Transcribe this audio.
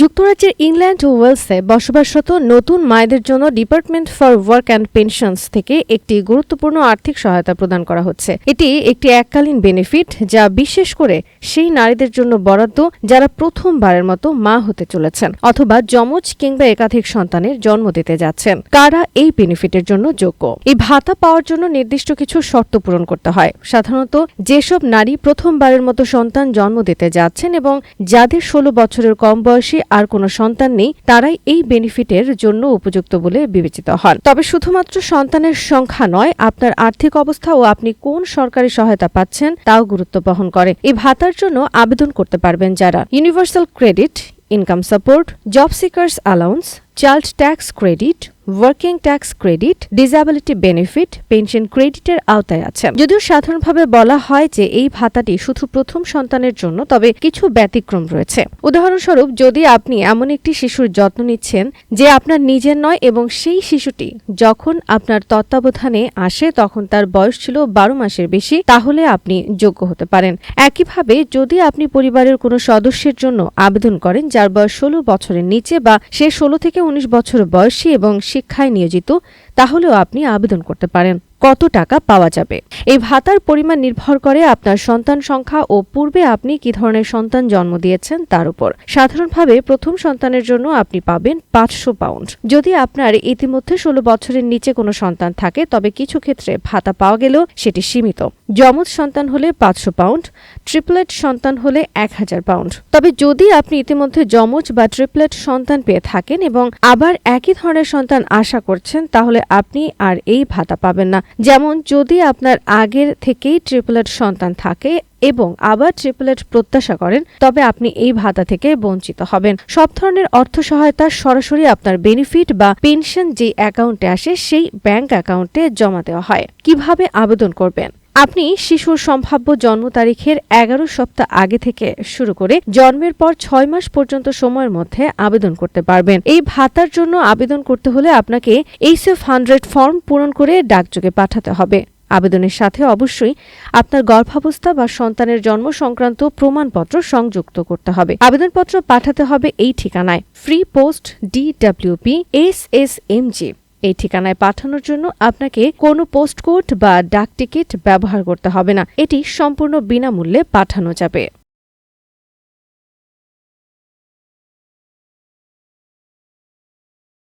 যুক্তরাজ্যের ইংল্যান্ড ও ওয়েলসে বসবাসরত নতুন মায়েদের জন্য department for work and pensions থেকে একটি গুরুত্বপূর্ণ আর্থিক সহায়তা প্রদান করা হচ্ছে। এটি একটি এককালীন বেনিফিট যা বিশেষ করে সেই নারীদের জন্য বরাদ্দ যারা প্রথমবারের মতো মা হতে চলেছেন অথবা যমজ কিংবা একাধিক সন্তানের জন্ম দিতে যাচ্ছেন। কারা এই বেনিফিটের জন্য যোগ্য? এই ভাতা পাওয়ার জন্য নির্দিষ্ট কিছু শর্ত পূরণ করতে হয়। সাধারণত যেসব নারী প্রথমবারের মতো সন্তান জন্ম দিতে যাচ্ছেন এবং যাদের ষোলো বছরের কম বয়সী আর কোনো সন্তান নেই, তারাই এই বেনিফিটের জন্য উপযুক্ত বলে বিবেচিত হন। তবে শুধুমাত্র সন্তানের সংখ্যা নয়, আপনার আর্থিক অবস্থা ও আপনি কোন সরকারি সহায়তা পাচ্ছেন তাও গুরুত্ব বহন করে। এই ভাতার জন্য আবেদন করতে পারবেন যারা। Universal credit income support job seekers allowance child tax credit working tax credit disability benefit pension ক্রেডিটের আওতায় আছে। যদিও সাধারণভাবে বলা হয় যে এই ভাতাটি শুধু প্রথম সন্তানের জন্য, তবে কিছু ব্যতিক্রম রয়েছে। উদাহরণস্বরূপ, যদি আপনি এমন একটি শিশুর যত্ন নিচ্ছেন যে আপনার নিজের নয় এবং সেই শিশুটি যখন আপনার তত্ত্বাবধানে আসে, তখন তার বয়স ছিল বারো মাসের বেশি, তাহলে আপনি যোগ্য হতে পারেন। একইভাবে, যদি আপনি পরিবারের কোনো সদস্যের জন্য আবেদন করেন, যার বয়স ষোলো বছরের নিচে বা সে ষোলো থেকে উনিশ বছর বয়সী এবং শিক্ষায় নিয়োজিত, তাহলেও আপনি আবেদন করতে পারেন। কত টাকা পাওয়া যাবে? এই ভাতার পরিমাণ নির্ভর করে আপনার সন্তান সংখ্যা ও পূর্বে আপনি কি ধরনের সন্তান জন্ম দিয়েছেন তার উপর। সাধারণভাবে প্রথম সন্তানের জন্য আপনি পাবেন পাঁচশো পাউন্ড। যদি আপনার ইতিমধ্যে ষোলো বছরের নিচে কোনো সন্তান থাকে, তবে কিছু ক্ষেত্রে ভাতা পাওয়া গেলেও সেটি সীমিত। যমজ সন্তান হলে পাঁচশো পাউন্ড ট্রিপলেট সন্তান হলে এক হাজার পাউন্ড। তবে যদি আপনি ইতিমধ্যে যমজ বা ট্রিপলেট সন্তান পেয়ে থাকেন এবং আবার একই ধরনের সন্তান আশা করছেন, তাহলে আপনি আর এই ভাতা পাবেন না। যেমন যদি আপনার আগের থেকেই ট্রিপলেট সন্তান থাকে এবং আবার ট্রিপলেট প্রত্যাশা করেন, তবে আপনি এই ভাতা থেকে বঞ্চিত হবেন। সব ধরনের অর্থ সহায়তা সরাসরি আপনার বেনিফিট বা পেনশন যে অ্যাকাউন্টে আসে, সেই ব্যাংক অ্যাকাউন্টে জমা দেওয়া হয়। কীভাবে আবেদন করবেন? আপনি শিশুর সম্ভাব্য জন্ম তারিখের এগারো সপ্তাহ আগে থেকে শুরু করে জন্মের পর ছয় মাস পর্যন্ত সময়ের মধ্যে আবেদন করতে পারবেন। এই ভাতার জন্য আবেদন করতে হলে আপনাকে এইচএফ হান্ড্রেড ফর্ম পূরণ করে ডাকযোগে পাঠাতে হবে। আবেদনের সাথে অবশ্যই আপনার গর্ভাবস্থা বা সন্তানের জন্ম সংক্রান্ত প্রমাণপত্র সংযুক্ত করতে হবে। আবেদনপত্র পাঠাতে হবে এই ঠিকানায়। Free post DWP S S M G. এই ঠিকানায় পাঠানোর জন্য আপনাকে কোনো পোস্টকোড বা ডাকটিকিট ব্যবহার করতে হবে না। এটি সম্পূর্ণ বিনামূল্যে পাঠানো যাবে।